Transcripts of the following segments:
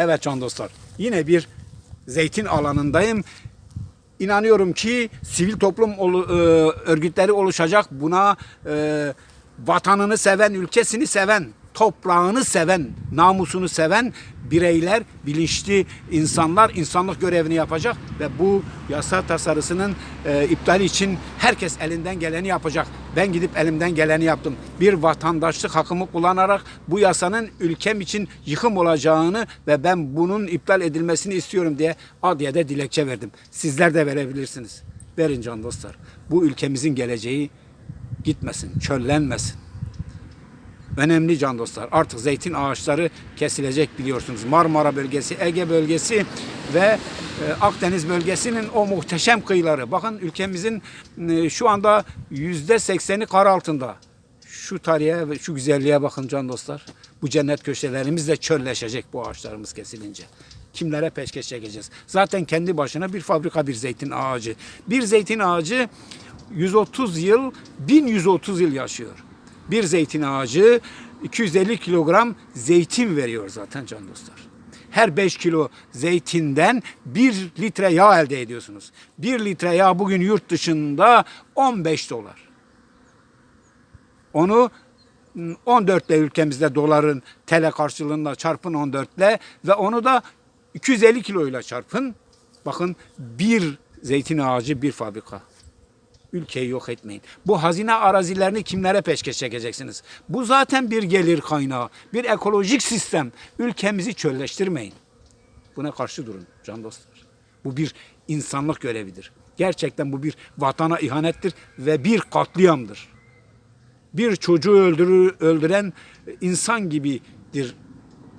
Evet can dostlar. Yine bir zeytin alanındayım. İnanıyorum ki sivil toplum e, örgütleri oluşacak. Buna e, vatanını seven, ülkesini seven, toprağını seven, namusunu seven bireyler, bilinçli insanlar insanlık görevini yapacak ve bu yasa tasarısının e, iptali için herkes elinden geleni yapacak. Ben gidip elimden geleni yaptım. Bir vatandaşlık hakkımı kullanarak bu yasanın ülkem için yıkım olacağını ve ben bunun iptal edilmesini istiyorum diye adliyede dilekçe verdim. Sizler de verebilirsiniz. Verin can dostlar. Bu ülkemizin geleceği gitmesin, çöllenmesin. Önemli can dostlar. Artık zeytin ağaçları kesilecek biliyorsunuz. Marmara bölgesi, Ege bölgesi ve e, Akdeniz bölgesinin o muhteşem kıyıları. Bakın ülkemizin e, şu anda yüzde sekseni kar altında. Şu tarihe ve şu güzelliğe bakın can dostlar. Bu cennet köşelerimiz de çölleşecek bu ağaçlarımız kesilince. Kimlere peşkeş çekeceğiz? Zaten kendi başına bir fabrika bir zeytin ağacı. Bir zeytin ağacı 130 yıl, 1130 yıl yaşıyor. Bir zeytin ağacı 250 kilogram zeytin veriyor zaten can dostlar. Her 5 kilo zeytinden 1 litre yağ elde ediyorsunuz. 1 litre yağ bugün yurt dışında 15 dolar. Onu 14 ile ülkemizde doların TL karşılığında çarpın 14 ile ve onu da 250 kiloyla çarpın. Bakın bir zeytin ağacı bir fabrika. Ülkeyi yok etmeyin. Bu hazine arazilerini kimlere peşkeş çekeceksiniz? Bu zaten bir gelir kaynağı, bir ekolojik sistem. Ülkemizi çölleştirmeyin. Buna karşı durun can dostlar. Bu bir insanlık görevidir. Gerçekten bu bir vatana ihanettir ve bir katliamdır. Bir çocuğu öldürür, öldüren insan gibidir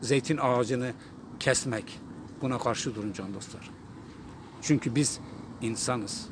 zeytin ağacını kesmek. Buna karşı durun can dostlar. Çünkü biz insanız.